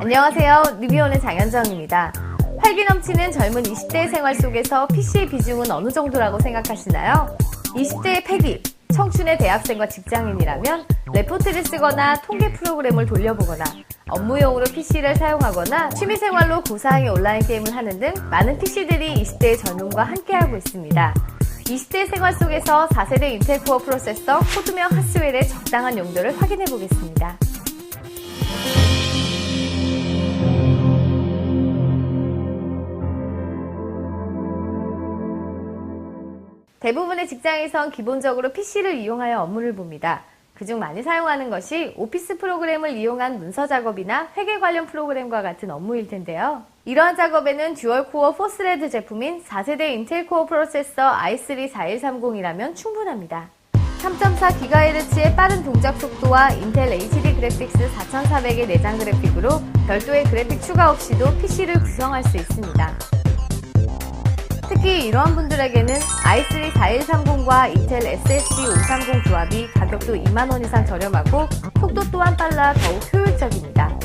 안녕하세요. 리뷰오는 장현정입니다. 활기 넘치는 젊은 20대의 생활 속에서 PC의 비중은 어느 정도라고 생각하시나요? 20대의 패기, 청춘의 대학생과 직장인이라면 레포트를 쓰거나 통계 프로그램을 돌려보거나 업무용으로 PC를 사용하거나 취미생활로 고사양의 온라인 게임을 하는 등 많은 PC들이 20대의 젊음과 함께하고 있습니다. 20대 생활 속에서 4세대 인텔 코어 프로세서 코드명 하스웰의 적당한 용도를 확인해 보겠습니다. 대부분의 직장에선 기본적으로 PC를 이용하여 업무를 봅니다. 그중 많이 사용하는 것이 오피스 프로그램을 이용한 문서 작업이나 회계 관련 프로그램과 같은 업무일 텐데요. 이러한 작업에는 듀얼 코어 4스레드 제품인 4세대 인텔 코어 프로세서 i3 4130이라면 충분합니다. 3.4GHz의 빠른 동작 속도와 인텔 HD 그래픽스 4400의 내장 그래픽으로 별도의 그래픽 추가 없이도 PC를 구성할 수 있습니다. 특히 이러한 분들에게는 i3 4130과 인텔 SSD 530 조합이 가격도 2만원 이상 저렴하고 속도 또한 빨라 더욱 효율적입니다.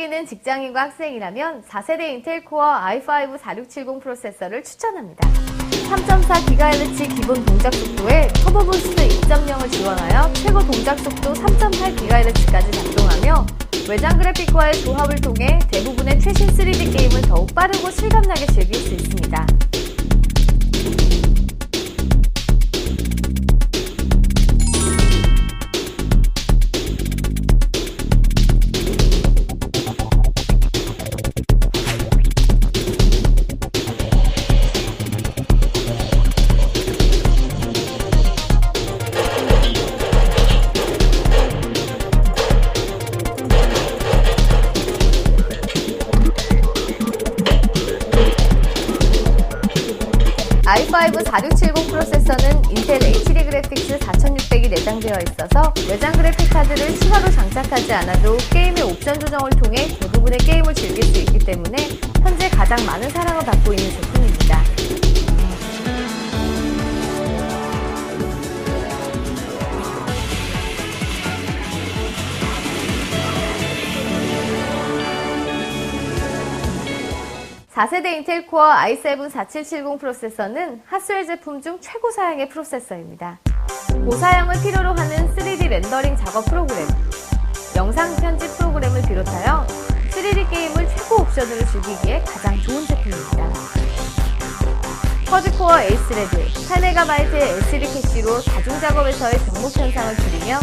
즐기는 직장인과 학생이라면 4세대 인텔 코어 i5 4670 프로세서를 추천합니다. 3.4GHz 기본 동작 속도에 터보 부스트 2.0을 지원하여 최고 동작 속도 3.8GHz까지 작동하며 외장 그래픽과의 조합을 통해 대부분의 최신 3D 게임을 더욱 빠르고 실감나게 즐길 수 있습니다. I5 4670 프로세서는 인텔 HD 그래픽스 4600이 내장되어 있어서 외장 그래픽 카드를 추가로 장착하지 않아도 게임의 옵션 조정을 통해 대부분의 게임을 즐길 수 있기 때문에 현재 가장 많은 사랑을 받고 있는 제품입니다. (4세대) 인텔 코어 i7 4770 프로세서는 하스웰 제품 중 최고 사양의 프로세서입니다. 고사양을 필요로 하는 3D 렌더링 작업 프로그램, 영상 편집 프로그램을 비롯하여 3D 게임을 최고 옵션으로 즐기기에 가장 좋은 제품입니다. 쿼드코어 에이스레드 8MB의 SD 캐시로 다중 작업에서의 현상을 줄이며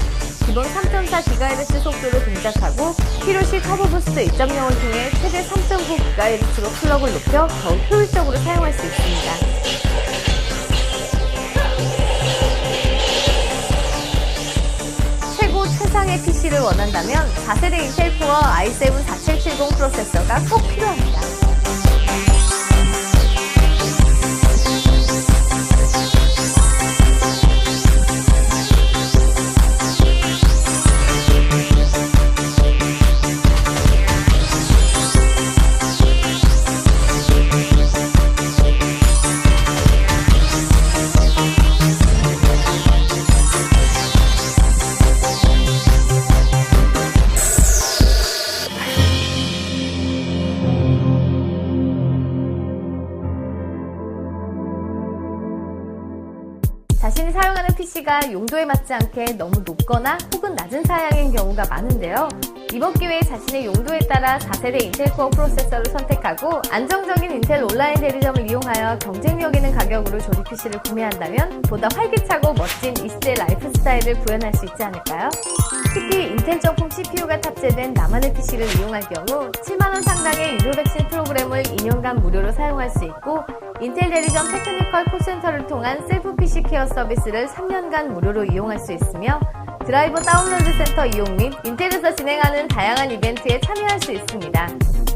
기본 3.4GHz 속도로 동작하고 필요시 터보 부스트 2.0을 통해 최대 3.9GHz로 클럭을 높여 더욱 효율적으로 사용할 수 있습니다. 최고 최상의 PC를 원한다면 4세대 인텔 코어 i7 4770 프로세서가 꼭 필요합니다. 자신이 사용하는 PC가 용도에 맞지 않게 너무 높거나 혹은 낮은 사양인 경우가 많은데요. 이번 기회에 자신의 용도에 따라 4세대 인텔 코어 프로세서를 선택하고 안정적인 인텔 온라인 대리점을 이용하여 경쟁력 있는 가격으로 조립 PC를 구매한다면 보다 활기차고 멋진 20대 라이프 스타일을 구현할 수 있지 않을까요? 인텔 정품 CPU가 탑재된 나만의 PC를 이용할 경우 7만원 상당의 유료 백신 프로그램을 2년간 무료로 사용할 수 있고 인텔 대리점 테크니컬 콜센터를 통한 셀프 PC 케어 서비스를 3년간 무료로 이용할 수 있으며 드라이버 다운로드 센터 이용 및 인텔에서 진행하는 다양한 이벤트에 참여할 수 있습니다.